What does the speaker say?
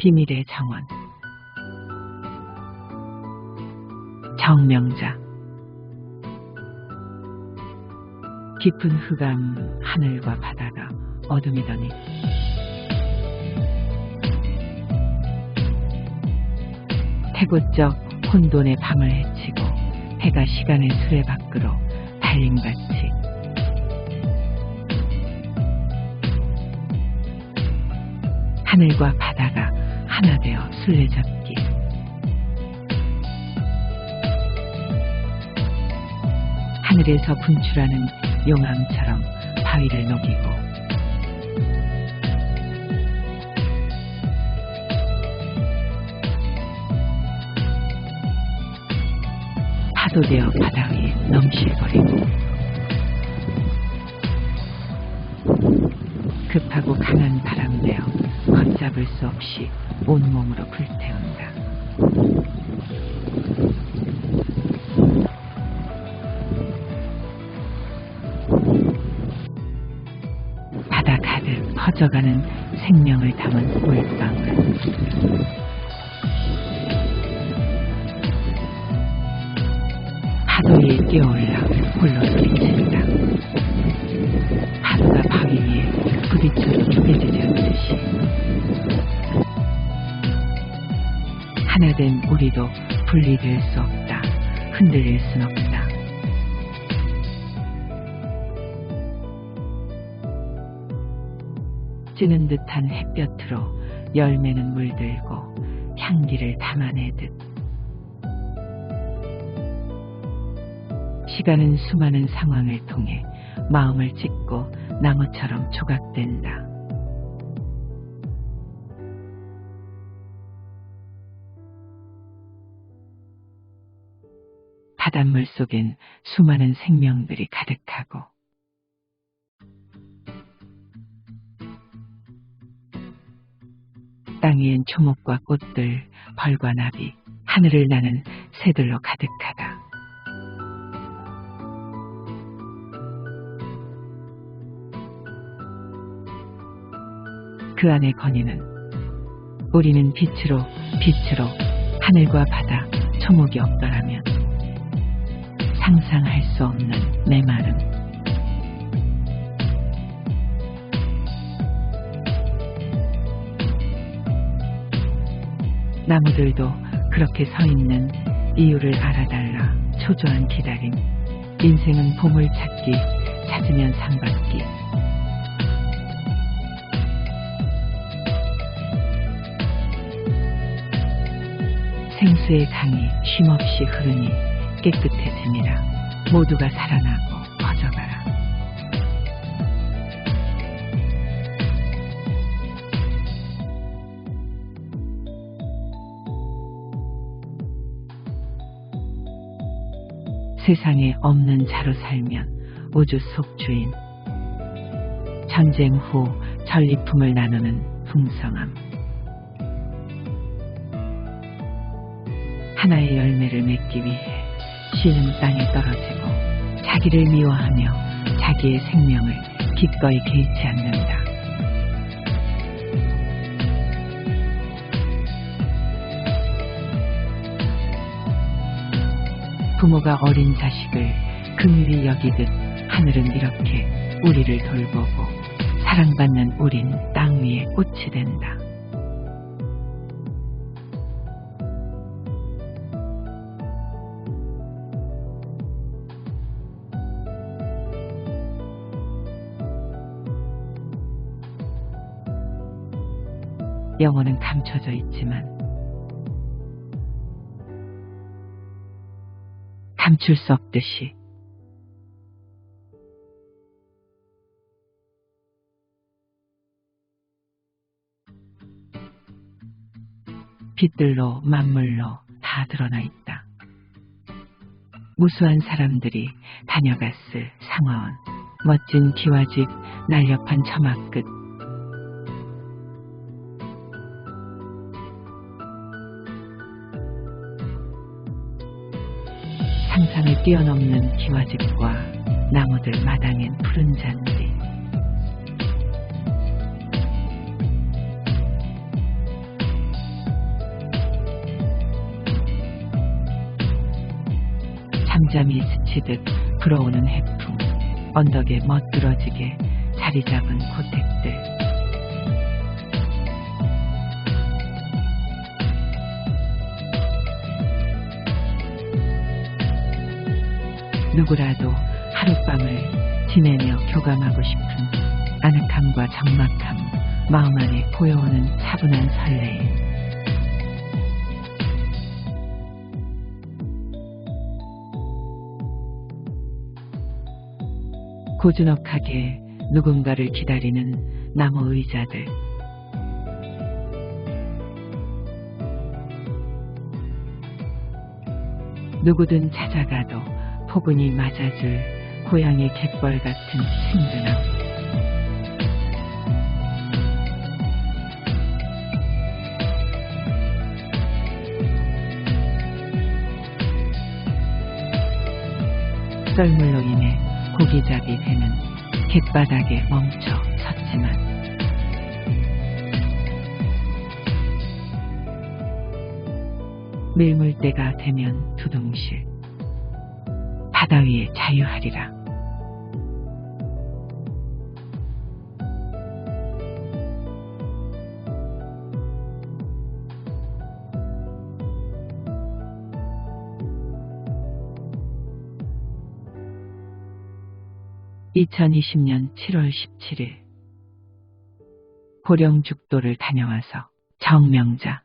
비밀의 정원. 정명자. 깊은 흑암 하늘과 바다가 어둠이더니 태고적 혼돈의 밤을 헤치고 해가 시간의 수레 밖으로 달림같이 하늘과 바다가 하나 되어 술래잡기. 하늘에서 분출하는 용암처럼 바위를 녹이고 파도되어 바다 위에 넘실거리고 급하고 강한 바람 되어 걷잡을 수 없이 온몸으로 불태운다. 바다 가득 퍼져가는 생명을 담은 물방울. 파도 위에 뛰어올라 홀로 소리친다. 파도가 바위 위에 부딪혀 쪼개지 하나 된 우리도 분리될 수 없다. 흔들릴 순 없다. 찌는 듯한 햇볕으로 열매는 물들고 향기를 담아내듯 시간은 수많은 상황을 통해 마음을 찢고 나무처럼 조각된다. 바닷물 속엔 수많은 생명들이 가득하고 땅 위엔 초목과 꽃들, 벌과 나비, 하늘을 나는 새들로 가득하다. 그 안의 건의는 우리는 빛으로 빛으로 하늘과 바다, 초목이 없더라면 상상할 수 없는 메마름. 나무들도 그렇게 서 있는 이유를 알아달라 초조한 기다림. 인생은 보물 찾기, 찾으면 상받기. 생수의 강이 쉼없이 흐르니 깨끗해지니라. 모두가 살아나고 퍼져가라. 세상에 없는 자로 살면 우주 속 주인. 전쟁 후 전리품을 나누는 풍성함. 하나의 열매를 맺기 위해 쉬는 땅에 떨어지고 자기를 미워하며 자기의 생명을 기꺼이 개의치 않는다. 부모가 어린 자식을 긍휼히 여기듯 하늘은 이렇게 우리를 돌보고 사랑받는 우린 땅 위에 꽃이 된다. 영혼은 감춰져 있지만 감출 수 없듯이 빛들로 만물로 다 드러나 있다. 무수한 사람들이 다녀갔을 상화원, 멋진 기와집, 날렵한 처막 끝, 뛰어넘는 기와집과 나무들 마당엔 푸른 잔디. 잠잠히 스치듯 불어오는 해풍 언덕에 멋들어지게 자리 잡은 고택들. 누구라도 하룻밤을 지내며 교감하고 싶은 아늑함과 적막함, 마음 안에 보여오는 차분한 설레임. 고즈넉하게 누군가를 기다리는 나무 의자들. 누구든 찾아가도 포근히 맞아줄 고향의 갯벌 같은 친근함. 썰물로 인해 고기잡이 배는 갯바닥에 멈춰 섰지만 밀물때가 되면 두둥실 바다 위에 자유하리라. (2020년 7월 17일) 고령죽도를 다녀와서 정명자